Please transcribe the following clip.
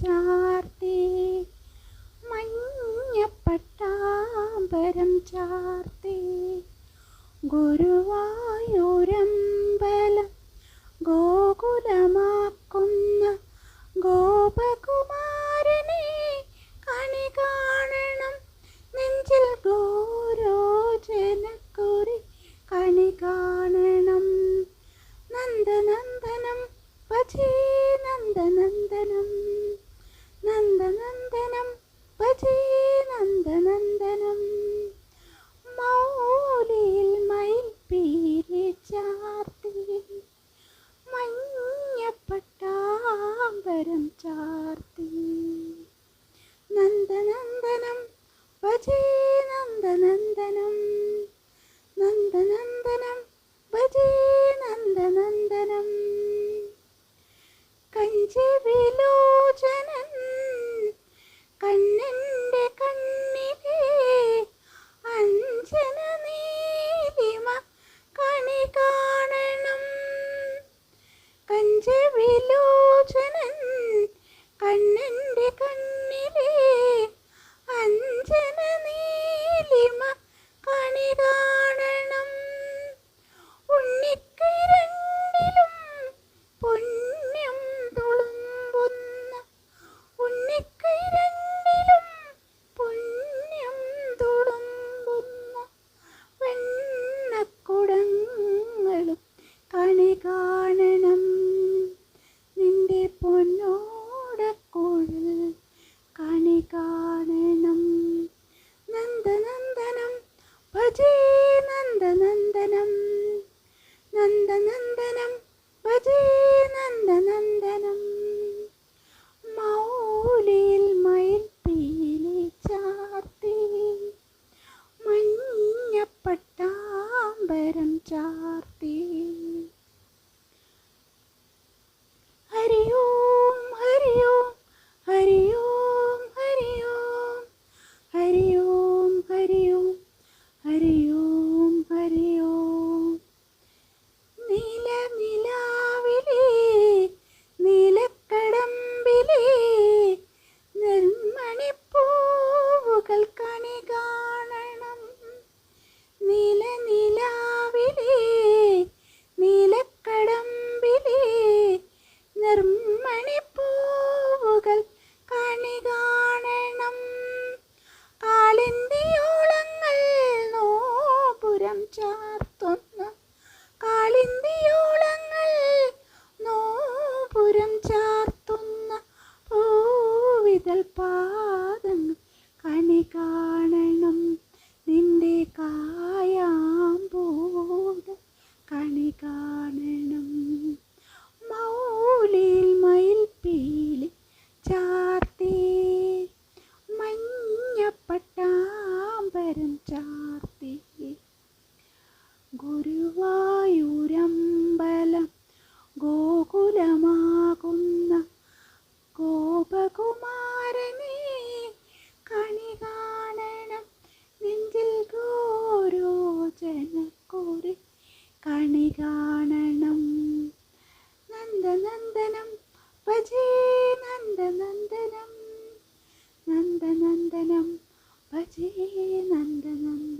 ചാർത്തി മഞ്ഞപ്പട്ടാമ്പരം ചാർത്തി. ഗുരുവായൂരമ്പലം ഗോകുലമാക്കുന്ന ഗോപകുമാരനെ നന്ദനം നന്ദനന്ദനം ഭജേ നന്ദനന്ദനം. കഞ്ചി വിലോചനൻ കണ്ണന്റെ കണ്ണിലെ അഞ്ജന നീലിമ കണി കാണണം. കഞ്ചി വിലോചനൻ കണ്ണൻ പൊന്നോടക്കോഴൽ കണി നന്ദനന്ദനം ഭജേ നന്ദനന്ദനം. നന്ദനന്ദനം ഭജേ നന്ദനന്ദനം. മൗലിയ del pan. കണി കാണണം. നന്ദനന്ദനം ഭജേ നന്ദനന്ദനം. നന്ദനന്ദനം ഭജേ നന്ദനന്ദനം.